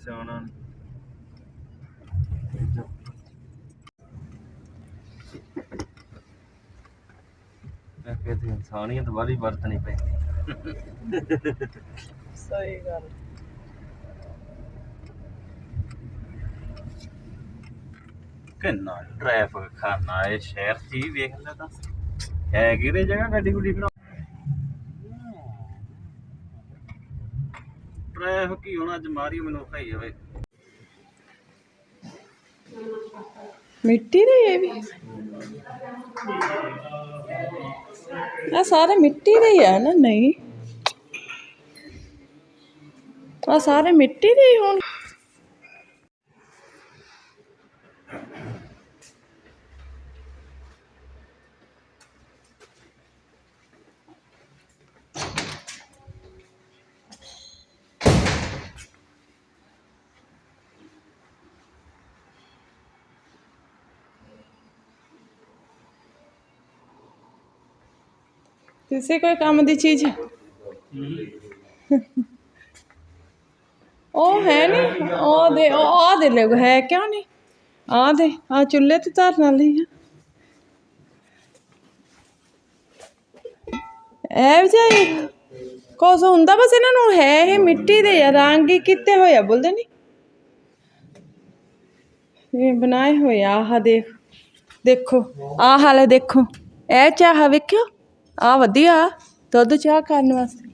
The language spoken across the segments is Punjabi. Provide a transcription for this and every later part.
ਸਿਆਣਾ ਮੈਂ ਕਹਿੰਦੀ ਇਨਸਾਨੀਅਤ ਵਾਲੀ ਵਰਤਣੀ ਪੈਂਦੀ। ਸਹੀ ਗੱਲ। ਕਿੰਨਾ ਟ੍ਰੈਫਿਕ ਖਾਨਾ ਇਹ ਸ਼ਹਿਰ 'ਚ ਹੀ ਵੇਖ ਲੈ ਤਾਂ ਹੈ ਕਿਹਦੇ ਜਗ੍ਹਾ ਗੱਡੀ ਗੁੱਡੀ ਖੜਾ ਟ੍ਰੈਫਿਕ ਹੀ ਹੋਣਾ, ਅੱਜ ਮਾਰੀ ਮੈਨੂੰ ਖਾਈ ਜਾਵੇ ਮਿੱਟੀ ਦੇ ਇਹ ਵੀ। ਆ ਸਾਰੇ ਮਿੱਟੀ ਦੇ ਹੀ ਆ ਨਾ, ਨਹੀਂ। ਆ ਸਾਰੇ ਮਿੱਟੀ ਦੇ ਹੀ ਹੋਣ। ਕਿਸੇ ਕੋਈ ਕੰਮ ਦੀ ਚੀਜ਼ ਉਹ ਹੈ ਨਹੀਂ ਉਹ ਦੇ, ਉਹ ਆ ਦੇ ਲੈ ਹੈ ਕਿਉਂ ਨਹੀਂ ਆ ਦੇ, ਆ ਚੁੱਲ੍ਹੇ ਤੇ ਧਰਨ ਵਾਲੀ ਆ। ਐ ਵਿਚਾਈ ਕੋਸ ਹੁੰਦਾ ਬਸ ਇਹਨਾਂ ਨੂੰ ਹੈ ਇਹ ਮਿੱਟੀ ਦੇ ਆ, ਰੰਗ ਹੀ ਕੀਤੇ ਹੋਏ ਆ, ਬੋਲਦੇ ਨਹੀਂ ਇਹ ਬਣਾਏ ਹੋਏ ਆ, ਆਹ ਦੇਖ, ਦੇਖੋ, ਆਹ ਹਾਲੇ ਦੇਖੋ, ਇਹ ਚਾਹ ਵੇਖਿਓ। ਆ ਵਧੀਆ, ਦੁੱਧ ਚਾਹ ਕਰਨ ਵਾਸਤੇ।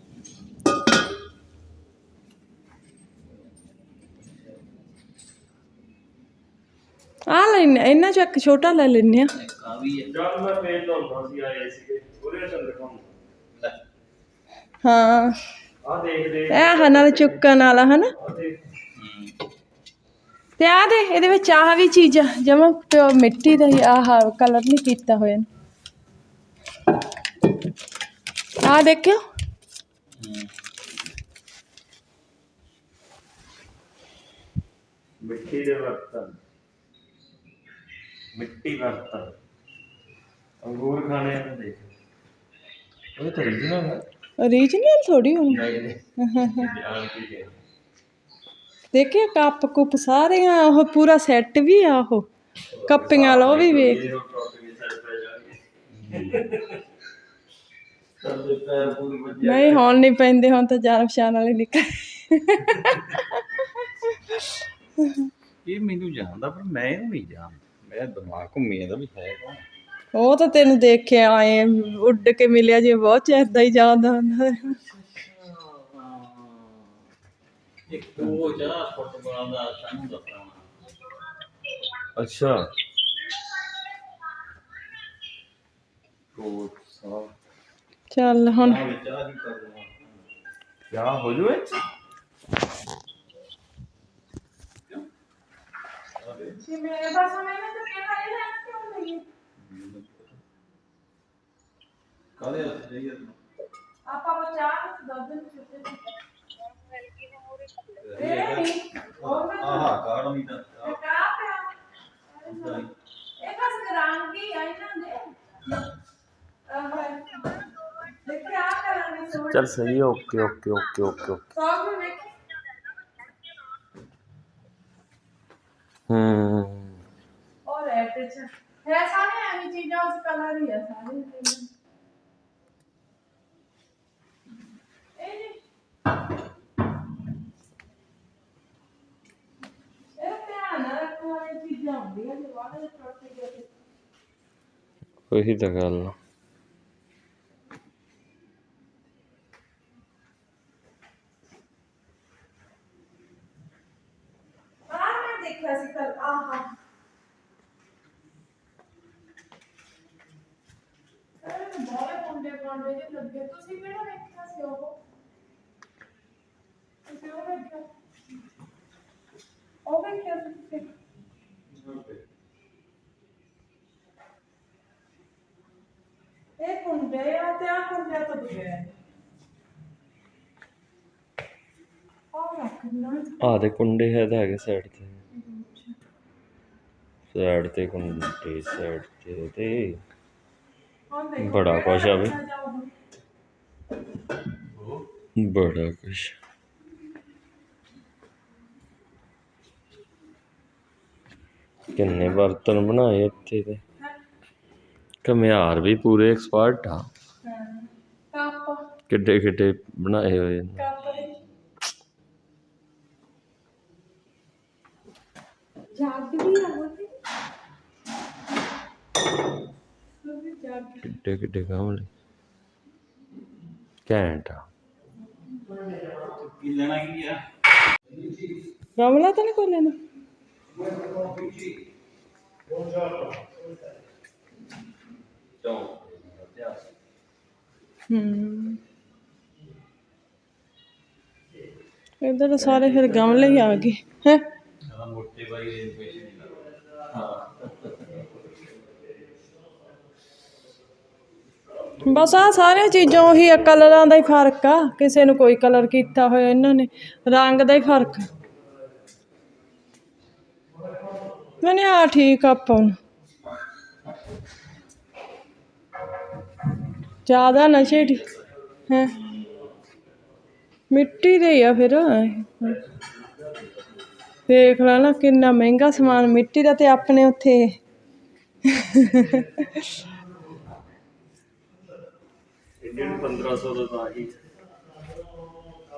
ਆ ਲੈਣੇ ਇਹਨਾਂ ਚੋਂ ਇੱਕ ਛੋਟਾ ਲੈ ਲੈਣੇ ਆ। ਆ ਹੈ। ਜਦ ਮੈਂ ਪੇਜ ਲਾਉਂਦਾ ਸੀ ਆਏ ਸੀਗੇ ਉਹਦੇ ਚ ਦਿਖਾਉਂ ਹਾਂ ਆ ਦੇਖ ਦੇ ਇਹ ਹਨ ਚੁੱਕਣ ਵਾਲਾ, ਹਨਾ? ਆ ਦੇਖ ਤੇ ਆ ਦੇ, ਇਹਦੇ ਵਿੱਚ ਆਹ ਵੀ ਚੀਜ਼ ਜਮਾ ਪਿਓ ਮਿੱਟੀ ਦਾ ਹੀ ਆਹ ਕਲਰ ਨਹੀਂ ਕੀਤਾ ਹੋਇਆ। ਆ ਦੇਖਿਓ ਮਿੱਟੀ ਦੇ ਬਰਤਨ ਮਿੱਟੀ ਬਰਤਨ ਅੰਗੂਰ ਖਾਣੇ ਆ ਤਾਂ ਦੇਖ ਉਹ ਤਾਂ ਰੀਜਨਲ ਹੈ ਓਰੀਜਨਲ ਥੋੜੀ ਹੁਣ ਜਾਣ ਕੇ ਗਿਆ ਦੇਖਿਆ ਕੱਪ ਕੁੱਪ ਸਾਰੇ ਆ ਉਹ ਪੂਰਾ ਸੈੱਟ ਵੀ ਸਾਡੇ ਪੈਰ ਪੂਰੀ ਵੱਜੇ ਨਹੀਂ ਹੁਣ ਨਹੀਂ ਪੈਂਦੇ ਹੁਣ ਤਾਂ ਜਾਨ ਪਛਾਣ ਵਾਲੇ ਨਿਕਲ ਇਹ ਮੈਨੂੰ ਜਾਣਦਾ ਪਰ ਮੈਂ ਇਹਨੂੰ ਨਹੀਂ ਜਾਣਦਾ। ਮੇਰਾ ਦਿਮਾਗ ਘੁੰਮੀ ਜਾਂਦਾ ਵੀ ਹੈ ਕੌਣ? ਉਹ ਤਾਂ ਤੈਨੂੰ ਦੇਖ ਕੇ ਆਏ ਉੱਡ ਕੇ ਮਿਲਿਆ ਜੇ ਬਹੁਤ ਚਿਰ ਹੀ ਜਾਂਦਾ ਹੁੰਦਾ। ਇੱਕ ਉਹ ਜਿਹੜਾ ਫੁੱਟਬਾਲ ਦਾ ਸਾਨੂੰ ਦੱਸਣਾ ਅੱਛਾ। ਕੋਟ ਸਾ ਚੱਲ ਹੁਣ। ਹੀ ਕਿਆ ਹੋ ਜੂਏ ਮੇਰੇ ਪਾਸ ਮੈਂ ਤਾਂ ਕਹਿਣਾ ਇਹ ਲੈ ਕਿਉਂ ਨਹੀਂ ਕਾਲੇ ਹੱਥ ਜਾਈਏ ਆਪਾਂ ਬਚਾ ਦੁੱਧ ਨੂੰ ਚੁੱਤੇ ਇਹ ਨਹੀਂ ਉਹ ਮੈਂ ਆਹਾ ਕਾੜ ਨਹੀਂ ਤਾਂ ਕਾ ਪਿਆ ਇਹ ਕਸ ਕਰਾਂਗੀ ਆਈ ਨਾ ਦੇ ਆਹ ਦੇਖਿਆ ਕਰਾਂਗੇ ਸੋਚ ਚੱਲ ਸਹੀ okay okay okay okay okay song ਨੂੰ ਵੇਖ ਹੂੰ ਔਰ ਤਾਂ ਗੱਲ ਆ। ਦੇਖਿਆ ਸੀ ਕੱਲ ਆਹਾ। ਅਰੇ ਬਾਲੇ ਪੁੰਡੇ ਪਾਂਡੇ ਜੇ ਲੱਗੇ। ਤੁਸੀਂ ਕਿਹੜਾ ਵੇਖਿਆ ਸੀ ਉਹ? ਤੁਸੀਂ ਉਹ ਵੇਖਿਆ? ਉਹ ਵੇਖਿਆ ਸੀ ਤੁਸੀਂ? ਇਹ ਕੁੰਡੇ ਆ ਤੇ ਆ ਕੁੰਡੇ ਤੋਂ ਦੂਏ ਆ ਆਹ ਦੇ ਕੁੰਡੇ ਹੈ ਤਾਂ ਹੈਗੇ ਸਾਈਡ ਤੇ। ਸਾਈਡ ਤੇ ਕੰਡੇ ਸਾਈਡ ਤੇ ਤੇ ਬੜਾ ਕੁਛ ਆਵੇ ਬੜਾ ਕੁਛ। ਕਿੰਨੇ ਬਰਤਨ ਬਣਾਏ ਇੱਥੇ ਤੇ। ਕਮਿਆਰ ਵੀ ਪੂਰੇ ਐਕਸਪਰਟ ਆ। ਕਿੱਡੇ ਕਿੱਡੇ ਬਣਾਏ ਹੋਏ ਨੇ। ਜੱਗ ਕਿੱਡੇ ਕਿੱਡੇ ਗਮਲੇ ਘੈਂਟ ਆ ਕੀ ਲੈਣਾ ਕੀ ਆ ਗਮਲਾ ਤਾਂ ਨਹੀਂ ਕੋਈ ਲੈਣਾ ਹੂੰ ਇਧਰ ਤਾਂ ਸਾਰੇ ਫਿਰ ਗਮਲੇ ਹੀ ਆ ਗਏ ਹੈ ਜ਼ਿਆਦਾ ਮੋਟੇ ਬਾਈ ਦੇ ਪੈਸੇ ਨਹੀਂ ਲੱਗਦਾ ਬਸ ਆ ਸਾਰੀਆਂ ਚੀਜ਼ਾਂ ਉਹੀ ਆ, ਕਲਰਾਂ ਦਾ ਹੀ ਫ਼ਰਕ ਆ। ਕਿਸੇ ਨੂੰ ਕੋਈ ਕਲਰ ਕੀਤਾ ਹੋਇਆ ਇਹਨਾਂ ਨੇ, ਰੰਗ ਦਾ ਹੀ ਫ਼ਰਕ। ਮੈਨੇ ਆ ਠੀਕ ਆ ਆਪਾਂ ਜ਼ਿਆਦਾ ਨਸ਼ੇ ਦੀ, ਹੈ। ਮਿੱਟੀ ਦੇ ਹੀ ਆ ਫਿਰ। ਦੇਖ ਲੈ ਨਾ ਕਿੰਨਾ ਮਹਿੰਗਾ ਸਮਾਨ, ਮਿੱਟੀ ਦਾ ਤੇ ਆਪਣੇ ਉੱਥੇ। ਇੰਡੀਅਨ 1500 ਦਾ ਤਾਂ ਹੀ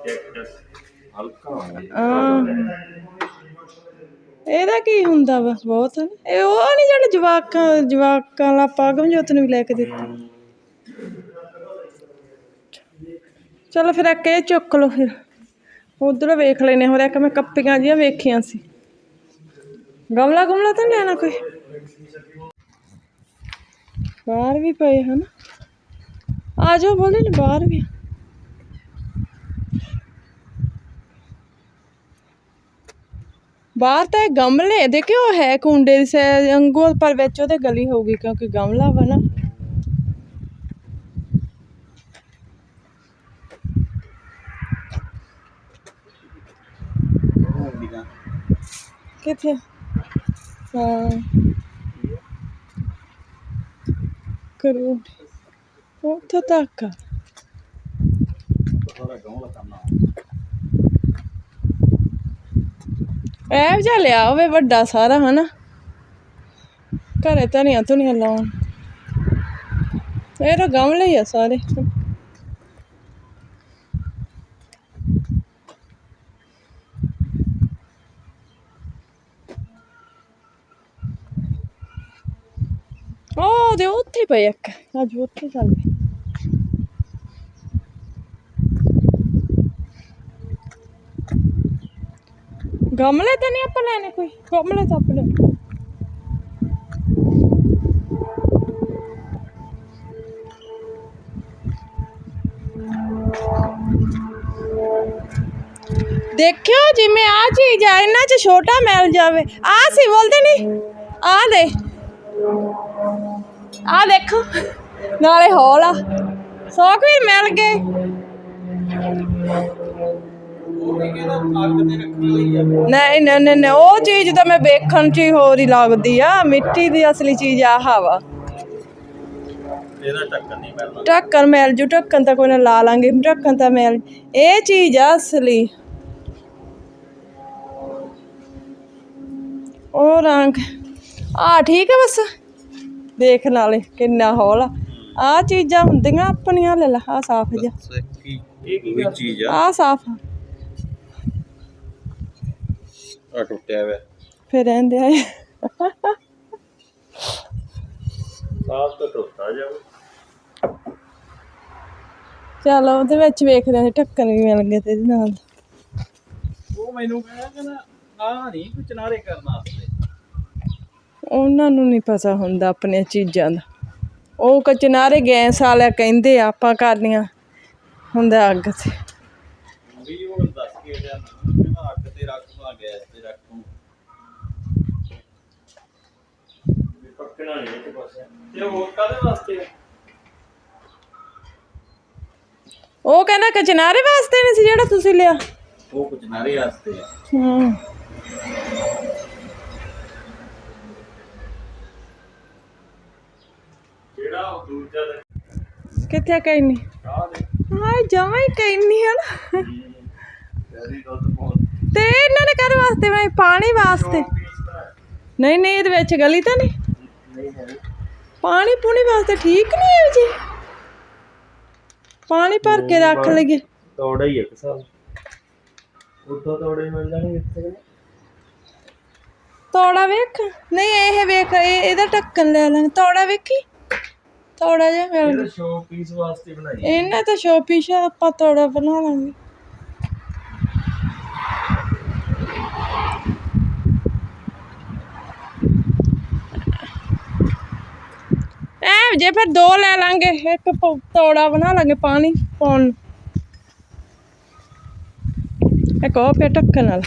ਇੱਕ ਹਲਕਾ ਆ ਇਹਦਾ ਕੀ ਹੁੰਦਾ ਵਾ ਬਹੁਤ? ਇਹ ਉਹ ਨਹੀਂ ਜਿਹੜਾ ਜਵਾਕਾਂ ਜਵਾਕਾਂ ਵਾਲਾ ਪਾਗਮ ਜੋਤ ਨੂੰ ਵੀ ਲੈ ਕੇ ਦਿੱਤਾ। ਚਲੋ ਫਿਰ ਇੱਕ ਇਹ ਚੁੱਕ ਲਓ ਫਿਰ। ਉਧਰ ਵੇਖ ਲੈਨੇ ਹੋਰ ਇੱਕ ਮੈਂ ਕੱਪੀਆਂ ਜੀਆਂ ਵੇਖੀਆਂ ਸੀ। ਗਮਲਾ ਗਮਲਾ ਤਾਂ ਨੀ ਲੈਣਾ ਕੋਈ? ਬਾਹਰ ਵੀ ਪਏ ਹਨ। ਆ ਜਾਓ, ਬੋਲੇ ਨੇ, ਬਾਹਰ ਵੀ ਬਾਹਰ ਤਾਂ ਇਹ ਗਮਲੇ, ਦੇਖਿਓ ਹੈ ਕੁੰਡੇ ਸੇ, ਅੰਗੂਰ, ਪਰ ਵਿੱਚ ਉਹਦੇ ਗਲੀ ਹੋਊਗੀ, ਕਿਉਂਕਿ ਗਮਲਾ ਵਾ ਨਾ। ਕਿੱਥੇ ਹਾਂ। ਕਰੋ। ਉੱਥੇ ਤੱਕ ਆ। ਸਾਰਾ ਗਾਉਂ ਲਿਆ ਹੋਵੇ ਵੱਡਾ ਸਾਰਾ, ਹਨਾ? ਘਰੇ ਧਨੀਆ ਧੁਨੀਆ ਲਾਉਣ। ਇਹ ਤਾਂ ਗਮਲੇ ਹੀ ਆ ਸਾਰੇ। ਉਹ ਦੇ ਉੱਥੇ ਪਏ ਇੱਕ ਅੱਜ ਉੱਥੇ ਚੱਲ ਗਏ। ਗਮਲੇ ਤਾਂ ਨਹੀਂ ਆਪਾਂ ਲੈਣੇ ਕੋਈ? ਗਮਲੇ ਤਾਂ ਆਪਣੇ ਦੇਖਿਓ ਜਿਵੇਂ ਆ ਚੀਜ਼ ਆ, ਇਹਨਾਂ 'ਚ ਛੋਟਾ ਮਿਲ ਜਾਵੇ। ਆ ਸੀ, ਬੋਲਦੇ ਨਹੀਂ ਆ ਦੇ। ਆ ਦੇਖੋ। ਨਾਲੇ ਹੌਲ ਆ। ਸੌਕ ਵੀ ਮਿਲ ਗਏ। ਉਹ ਵੀ ਕਿਹੜਾ ਅੱਗ ਤੇ ਰੱਖਣ ਲਈ ਆ ਨਹੀਂ ਨਹੀਂ ਨਹੀਂ ਨਹੀਂ, ਉਹ ਚੀਜ਼ ਤਾਂ ਮੈਂ ਵੇਖਣ 'ਚ ਹੀ ਹੋਰ ਹੀ ਲੱਗਦੀ ਆ। ਮਿੱਟੀ ਦੀ ਅਸਲੀ ਚੀਜ਼ ਆਹ ਵਾ। ਇਹਦਾ ਟੱਕਰ ਨਹੀਂ ਮਿਲਦਾ ਢੱਕਣ ਮਿਲ ਜੂ ਢੱਕਣ ਤਾਂ ਕੋਈ ਨਾ ਲਾ ਲਾਂਗੇ ਢੱਕਣ ਤਾਂ ਮਿਲ ਇਹ ਚੀਜ਼ ਆ ਅਸਲੀ। ਉਹ ਰੰਗ ਆ ਠੀਕ ਆ ਬਸ। ਦੇਖ ਨਾਲੇ ਕਿੰਨਾ ਹੌਲ। ਆ ਆ ਚੀਜ਼ਾਂ ਹੁੰਦੀਆਂ ਆਪਣੀਆਂ ਲੈ ਲਾ ਆ ਸਾਫ਼ ਜਿਹਾ। ਇਹ ਕੀ ਚੀਜ਼ ਆ। ਆ ਸਾਫ਼ ਆ। ਟੁੱਟਿਆ ਹੋਇਆ। ਫਿਰ ਰਹਿੰਦੇ ਆ। ਸਾਫ਼ ਤਾਂ ਟੁੱਟਾ ਜਾਵੇ ਚਲੋ ਉਹਦੇ ਵਿੱਚ ਵੇਖਦੇ ਹਾਂ ਢੱਕਣ ਵੀ ਮਿਲ ਗਏ ਤੇ ਇਹਦੇ ਨਾਲ। ਉਹ ਮੈਨੂੰ ਕਹਿੰਦਾ ਕਹਿੰਦਾ ਆ ਨਹੀਂ ਕੁਝ ਨਾਰੇ ਕਰਨ ਵਾਸਤੇ। ਉਹਨਾਂ ਨੂੰ ਨਹੀਂ ਪਤਾ ਹੁੰਦਾ ਆਪਣੀਆਂ ਚੀਜ਼ਾਂ ਦਾ। ਉਹ ਕਚਨਾਰੇ ਗੈਸ ਵਾਲਿਆ ਕਹਿੰਦੇ ਆ ਆਪਾਂ ਕਰਨੀਆਂ। ਹੁੰਦਾ ਅੱਗ ਤੇ। ਵੀ ਉਹ ਦੱਸ ਕੇ ਗਿਆ ਨਾ ਕਹਿੰਦਾ ਅੱਗ ਤੇ ਰੱਖੂਗਾ ਗੈਸ ਤੇ ਰੱਖੂ ਵੀ ਪੱਕਣਾ ਨਹੀਂ ਇੱਕ ਪਾਸੇ ਤੇ ਹੋਰ ਕਾਦੇ ਵਾਸਤੇ ਆ? ਉਹ ਕਹਿੰਦਾ ਕਚਨਾਰੇ ਵਾਸਤੇ ਨਹੀਂ ਸੀ ਜਿਹੜਾ ਤੁਸੀਂ ਲਿਆ। ਉਹ ਕੁਝ ਨਾਰੇ ਵਾਸਤੇ ਆ। ਹੂੰ। ਜਿਹੜਾ ਉਹ ਦੂਜਾ ਤੇ ਕਿੱਥੇ ਕਹਿਨੀ ਆਹ ਦੇ। ਹਾਏ ਜਮਾ ਹੀ ਕਹਿਨੀ ਹੈ ਨਾ। ਦੁੱਧ ਤੇ ਇਹਨਾਂ ਨੇ ਕਾਹਦੇ ਵਾਸਤੇ ਬਣਾਈ? ਪਾਣੀ ਵਾਸਤੇ। ਨਹੀਂ ਨਹੀਂ ਇਹਦੇ ਵਿੱਚ ਗਲੀ ਤਾਂ ਨਹੀਂ? ਪਾਣੀ ਪੂਣੀ ਵਾਸਤੇ ਠੀਕ ਨਹੀਂ ਹੈ ਜੀ? ਪਾਣੀ ਭਰ ਕੇ ਰੱਖ ਲਈਏ। ਤੋੜਾ ਹੀ ਇੱਕ ਸਾਲ। ਉੱਤੋਂ ਤੋੜੇ ਮਿਲ ਜਾਣਗੇ ਇੱਥੇ ਤੋੜਾ ਵੇਖ। ਨਹੀਂ ਇਹ ਵੇਖ ਇਹ ਇਹਦਾ ਢੱਕਣ ਲੈ ਲਾਂਗੇ ਤੋੜਾ ਵੇਖੀ। ਤੋੜਾ ਜਿਹਾ ਮਿਲ ਗਿਆ। ਸ਼ੋ ਪੀਸ ਵਾਸਤੇ ਬਣਾਈ। ਇਹਨਾਂ ਤਾਂ ਸ਼ੋਪੀਸ਼ ਆਪਾਂ ਤੋੜਾ ਬਣਾ ਲਾਂਗੇ ਐ ਜੇ ਫਿਰ ਦੋ ਲੈ ਲਾਂਗੇ, ਇੱਕ ਪ- ਤੋੜਾ ਬਣਾ ਲਾਂਗੇ ਪਾਣੀ ਪਾਉਣ ਨੂੰ। ਇੱਕ ਉਹ ਪਿਆ ਢੱਕਣ ਨਾਲ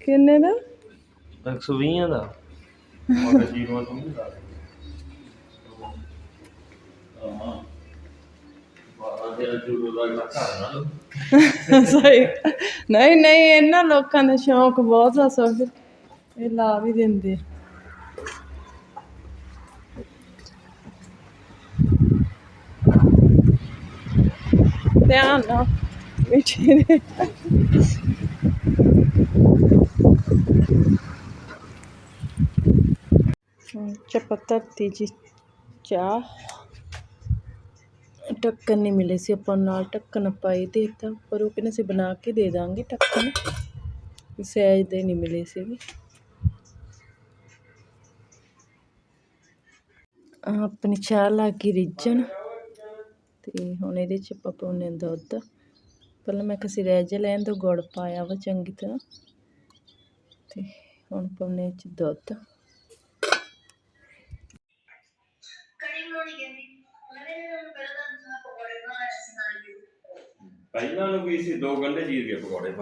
ਕਿੰਨੇ ਦਾ? 120 ਦਾ ਉਹ ਜੀਰੋ ਤੋਂ ਨਹੀਂ ਸਹੀ। ਨਹੀਂ ਨਹੀਂ ਇਹਨਾਂ ਲੋਕਾਂ ਦਾ ਸ਼ੌਂਕ ਬਹੁਤ ਆ ਸੋ ਫਿਰ ਇਹ ਲਾ ਵੀ ਦਿੰਦੇ। ਧਿਆਨ ਨਾਲ। ਮਿੱਠੇ ਦੇ ਚਪੱਤਰ ਤੀਜੀ ਚਾਹ। ਢੱਕਣ ਨਹੀਂ ਮਿਲੇ ਸੀ ਆਪਾਂ ਨਾਲ, ਢੱਕਣ ਪਾਈ ਦੇ ਪਰ ਉਹ ਕਹਿੰਦੇ ਸੀ ਬਣਾ ਕੇ ਦੇ ਦਾਂਗੇ ਢੱਕਣ। ਸਹਿਜ ਦੇ ਨਹੀਂ ਮਿਲੇ ਸੀਗੇ। ਆਪਣੀ ਚਾਹ ਲਾ ਕੇ ਰਿੱਝਣ। ਤੇ ਹੁਣ ਇਹਦੇ ਚ ਆਪਾਂ ਪਾਉਂਦੇ ਹਾਂ ਦੁੱਧ। ਪਹਿਲਾਂ ਮੈਂ ਕਿਸੇ ਰਹਿ ਲੈਣ ਤੋਂ ਗੁੜ ਪਾਇਆ ਵਾ ਚੰਗੀ ਤਰ੍ਹਾਂ। ਤੇ ਹੁਣ ਪਾਉਂਦੇ ਚ ਦੁੱਧ। ਪਹਿਲਾਂ ਨੂੰ ਕੀ ਸੀ ਦੋ ਗੰਢੇ ਚੀਰ ਕੇ ਪਕੌੜੇ